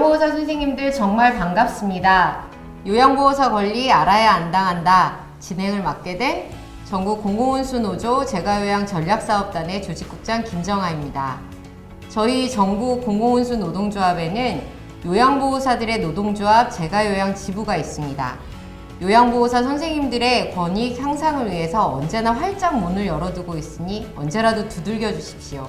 요양보호사 선생님들 정말 반갑습니다. 요양보호사 권리 알아야 안 당한다 진행을 맡게 된 전국 공공운수 노조 제가요양 전략사업단의 조직국장 김정아입니다. 저희 전국 공공운수 노동조합에는 요양보호사들의 노동조합 제가요양 지부가 있습니다. 요양보호사 선생님들의 권익 향상을 위해서 언제나 활짝 문을 열어두고 있으니 언제라도 두들겨 주십시오.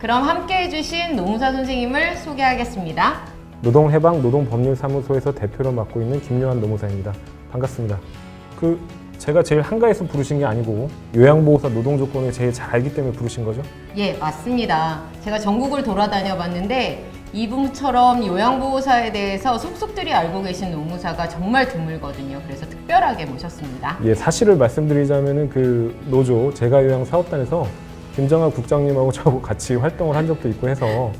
그럼 함께 해주신 노무사 선생님을 소개하겠습니다. 노동해방 노동법률사무소에서 대표를 맡고 있는 김요한 노무사입니다. 반갑습니다. 그 제가 제일 한가해서 부르신 게 아니고 요양보호사 노동 조건을 제일 잘 알기 때문에 부르신 거죠? 예, 맞습니다. 제가 전국을 돌아다녀 봤는데 이분처럼 요양보호사에 대해서 속속들이 알고 계신 노무사가 정말 드물거든요. 그래서 특별하게 모셨습니다. 예, 사실을 말씀드리자면은 그 노조 제가 요양 사업단에서 김정아 국장님하고 저하고 같이 활동을 한 적도 있고 해서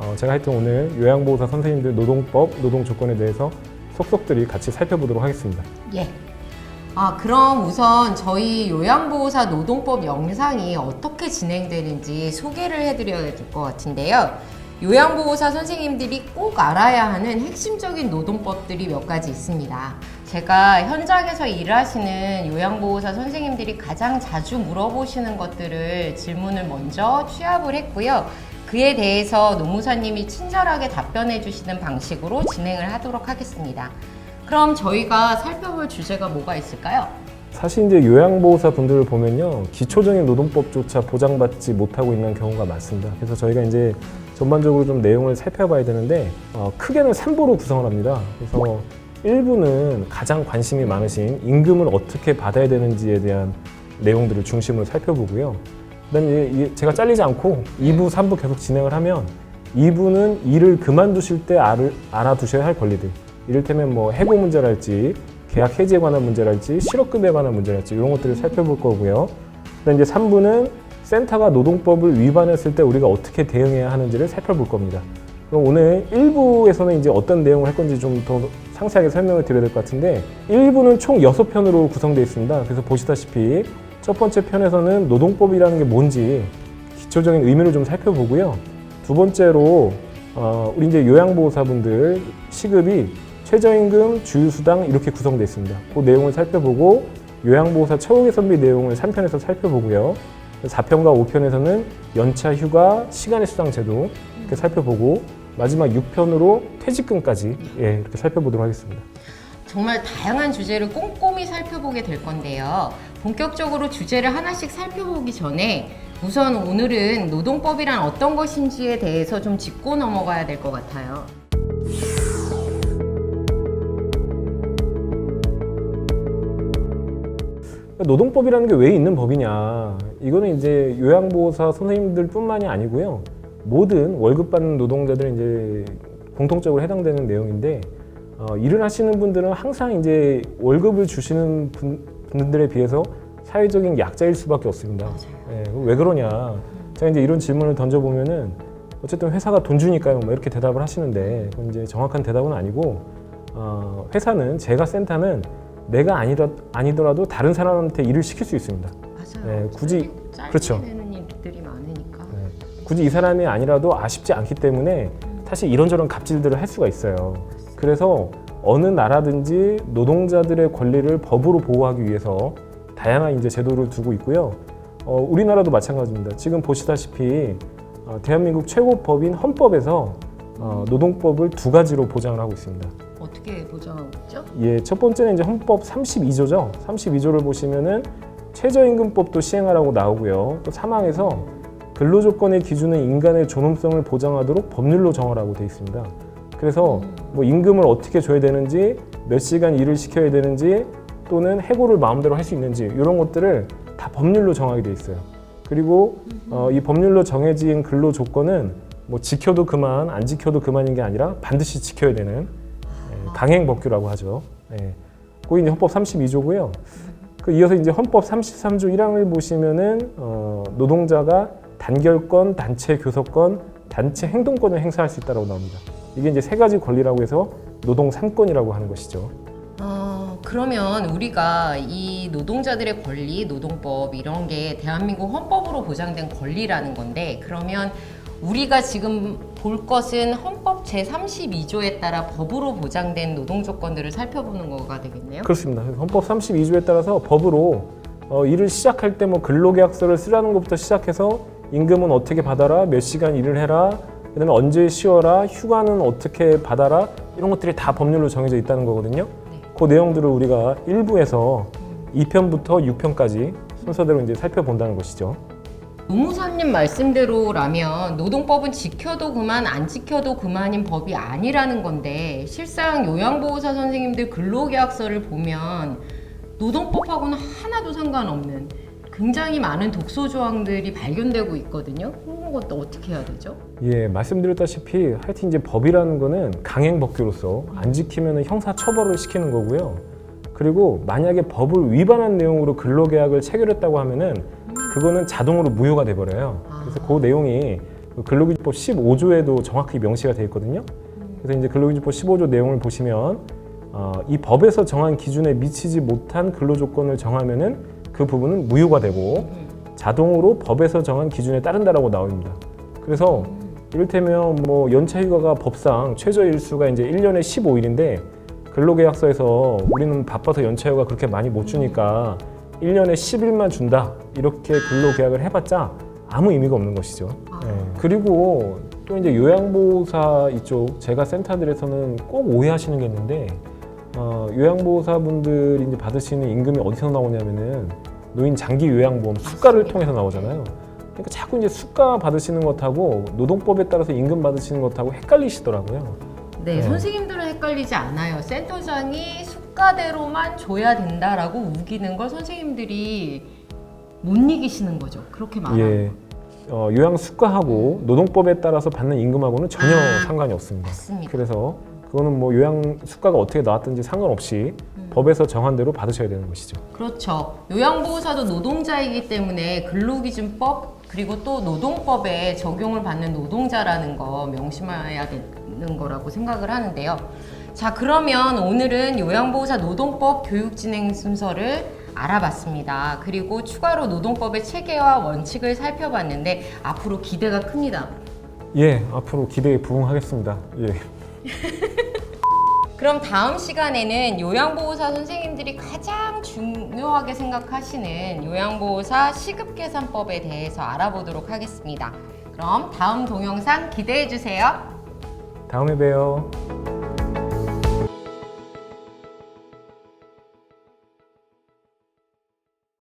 어, 제가 하여튼 오늘 요양보호사 선생님들 노동법, 노동 조건에 대해서 속속들이 같이 살펴보도록 하겠습니다. 예. 아, 그럼 우선 저희 요양보호사 노동법 영상이 어떻게 진행되는지 소개를 해드려야 될 것 같은데요. 요양보호사 선생님들이 꼭 알아야 하는 핵심적인 노동법들이 몇 가지 있습니다. 제가 현장에서 일하시는 요양보호사 선생님들이 가장 자주 물어보시는 것들을 질문을 먼저 취합을 했고요. 그에 대해서 노무사님이 친절하게 답변해 주시는 방식으로 진행을 하도록 하겠습니다. 그럼 저희가 살펴볼 주제가 뭐가 있을까요? 사실 이제 요양보호사 분들을 보면요 기초적인 노동법조차 보장받지 못하고 있는 경우가 많습니다. 그래서 저희가 이제 전반적으로 좀 내용을 살펴봐야 되는데 어, 크게는 3부로 구성을 합니다. 그래서 1부는 가장 관심이 많으신 임금을 어떻게 받아야 되는지에 대한 내용들을 중심으로 살펴보고요. 그다음에 제가 잘리지 않고 2부, 3부 계속 진행을 하면 2부는 일을 그만두실 때 알을, 알아두셔야 할 권리들. 이를테면 뭐 해고 문제랄지 계약 해지에 관한 문제랄지 실업급여에 관한 문제랄지 이런 것들을 살펴볼 거고요. 그다음 이제 3부는 센터가 노동법을 위반했을 때 우리가 어떻게 대응해야 하는지를 살펴볼 겁니다. 그럼 오늘 1부에서는 이제 어떤 내용을 할 건지 좀 더 상세하게 설명을 드려야 될 것 같은데 1부는 총 6편으로 구성되어 있습니다. 그래서 보시다시피 첫 번째 편에서는 노동법이라는 게 뭔지 기초적인 의미를 좀 살펴보고요. 두 번째로 어, 우리 이제 요양보호사분들 시급이 최저임금, 주휴수당 이렇게 구성되어 있습니다. 그 내용을 살펴보고 요양보호사 처우 개선비 내용을 3편에서 살펴보고요. 4편과 5편에서는 연차 휴가, 시간의 수당 제도 이렇게 살펴보고 마지막 6편으로 퇴직금까지 예, 이렇게 살펴보도록 하겠습니다. 정말 다양한 주제를 꼼꼼히 살펴보게 될 건데요. 본격적으로 주제를 하나씩 살펴보기 전에 우선 오늘은 노동법이란 어떤 것인지에 대해서 좀 짚고 넘어가야 될 것 같아요. 노동법이라는 게 왜 있는 법이냐. 이거는 이제 요양보호사 선생님들 뿐만이 아니고요. 모든 월급 받는 노동자들 이제 공통적으로 해당되는 내용인데 어, 일을 하시는 분들은 항상 이제 월급을 주시는 분, 분들에 비해서 사회적인 약자일 수밖에 없습니다. 예, 왜 그러냐? 제가 이제 이런 질문을 던져보면은 어쨌든 회사가 돈 주니까요. 뭐 이렇게 대답을 하시는데 이제 정확한 대답은 아니고 어, 회사는 제가 센터는 내가 아니더, 아니더라도 다른 사람한테 일을 시킬 수 있습니다. 맞아요. 네, 굳이- 짧게 그렇죠. 되는 일들이 많으니까. 네. 굳이 이 사람이 아니라도 아쉽지 않기 때문에 사실 이런저런 갑질들을 할 수가 있어요. 그래서 어느 나라든지 노동자들의 권리를 법으로 보호하기 위해서 다양한 이제 제도를 두고 있고요. 어, 우리나라도 마찬가지입니다. 지금 보시다시피 어, 대한민국 최고 법인 헌법에서 어, 노동법을 두 가지로 보장을 하고 있습니다. 어떻게 보장하고 있죠? 예, 첫 번째는 이제 헌법 32조죠. 32조를 보시면은 최저임금법도 시행하라고 나오고요. 또 사망에서 근로조건의 기준은 인간의 존엄성을 보장하도록 법률로 정하라고 되어 있습니다. 그래서 뭐 임금을 어떻게 줘야 되는지, 몇 시간 일을 시켜야 되는지, 또는 해고를 마음대로 할 수 있는지 이런 것들을 다 법률로 정하게 되어 있어요. 그리고 어, 이 법률로 정해진 근로 조건은 뭐 지켜도 그만, 안 지켜도 그만인 게 아니라 반드시 지켜야 되는 예, 강행 법규라고 하죠. 예. 그게 이제 헌법 32조고요. 그 이어서 이제 헌법 33조 1항을 보시면은 어, 노동자가 단결권, 단체 교섭권, 단체 행동권을 행사할 수 있다고 나옵니다. 이게 이제 세 가지 권리라고 해서 노동 3권이라고 하는 것이죠. 어, 그러면 우리가 이 노동자들의 권리, 노동법 이런 게 대한민국 헌법으로 보장된 권리라는 건데 그러면 우리가 지금 볼 것은 헌법 제32조에 따라 법으로 보장된 노동 조건들을 살펴보는 거가 되겠네요. 그렇습니다. 헌법 32조에 따라서 법으로 어, 일을 시작할 때 뭐 근로계약서를 쓰라는 것부터 시작해서 임금은 어떻게 받아라, 몇 시간 일을 해라, 그다음에 언제 쉬어라, 휴가는 어떻게 받아라 이런 것들이 다 법률로 정해져 있다는 거거든요. 네. 그 내용들을 우리가 1부에서 2편부터 6편까지 순서대로 이제 살펴본다는 것이죠. 노무사님 말씀대로라면 노동법은 지켜도 그만 안 지켜도 그만인 법이 아니라는 건데 실상 요양보호사 선생님들 근로계약서를 보면 노동법하고는 하나도 상관없는 굉장히 많은 독소 조항들이 발견되고 있거든요. 그런 것도 어떻게 해야 되죠? 예, 말씀드렸다시피 하여튼 이제 법이라는 거는 강행 법규로서 안 지키면 형사 처벌을 시키는 거고요. 그리고 만약에 법을 위반한 내용으로 근로계약을 체결했다고 하면은 그거는 자동으로 무효가 돼 버려요. 그래서 그 내용이 그 근로기준법 15조에도 정확히 명시가 돼 있거든요. 그래서 이제 근로기준법 15조 내용을 보시면 어, 이 법에서 정한 기준에 미치지 못한 근로조건을 정하면은 그 부분은 무효가 되고 자동으로 법에서 정한 기준에 따른다라고 나옵니다. 그래서 이를테면 뭐 연차 휴가가 법상 최저 일수가 이제 1년에 15일인데 근로계약서에서 우리는 바빠서 연차 휴가 그렇게 많이 못 주니까 1년에 10일만 준다. 이렇게 근로계약을 해봤자 아무 의미가 없는 것이죠. 아. 예. 그리고 또 이제 요양보호사 이쪽 제가 센터들에서는 꼭 오해하시는 게 있는데 어, 요양보호사분들이 이제 받으시는 임금이 어디서 나오냐면은 노인 장기 요양보험 수가를 통해서 나오잖아요. 그러니까 자꾸 이제 수가 받으시는 것하고 노동법에 따라서 임금 받으시는 것하고 헷갈리시더라고요. 네, 네. 선생님들은 헷갈리지 않아요. 센터장이 수가대로만 줘야 된다라고 우기는 걸 선생님들이 못 이기시는 거죠. 그렇게 말하면. 예. 어, 요양 수가하고 노동법에 따라서 받는 임금하고는 전혀 아, 상관이 없습니다. 맞습니다. 그래서 그거는 뭐 요양 수가가 어떻게 나왔든지 상관없이 음. 법에서 정한 대로 받으셔야 되는 것이죠. 그렇죠. 요양보호사도 노동자이기 때문에 근로기준법 그리고 또 노동법에 적용을 받는 노동자라는 거 명심해야 되는 거라고 생각을 하는데요. 자, 그러면 오늘은 요양보호사 노동법 교육 진행 순서를 알아봤습니다. 그리고 추가로 노동법의 체계와 원칙을 살펴봤는데 앞으로 기대가 큽니다. 예, 앞으로 기대에 부응하겠습니다. 예. 그럼 다음 시간에는 요양보호사 선생님들이 가장 중요하게 생각하시는 요양보호사 시급계산법에 대해서 알아보도록 하겠습니다. 그럼 다음 동영상 기대해 주세요. 다음에 봬요.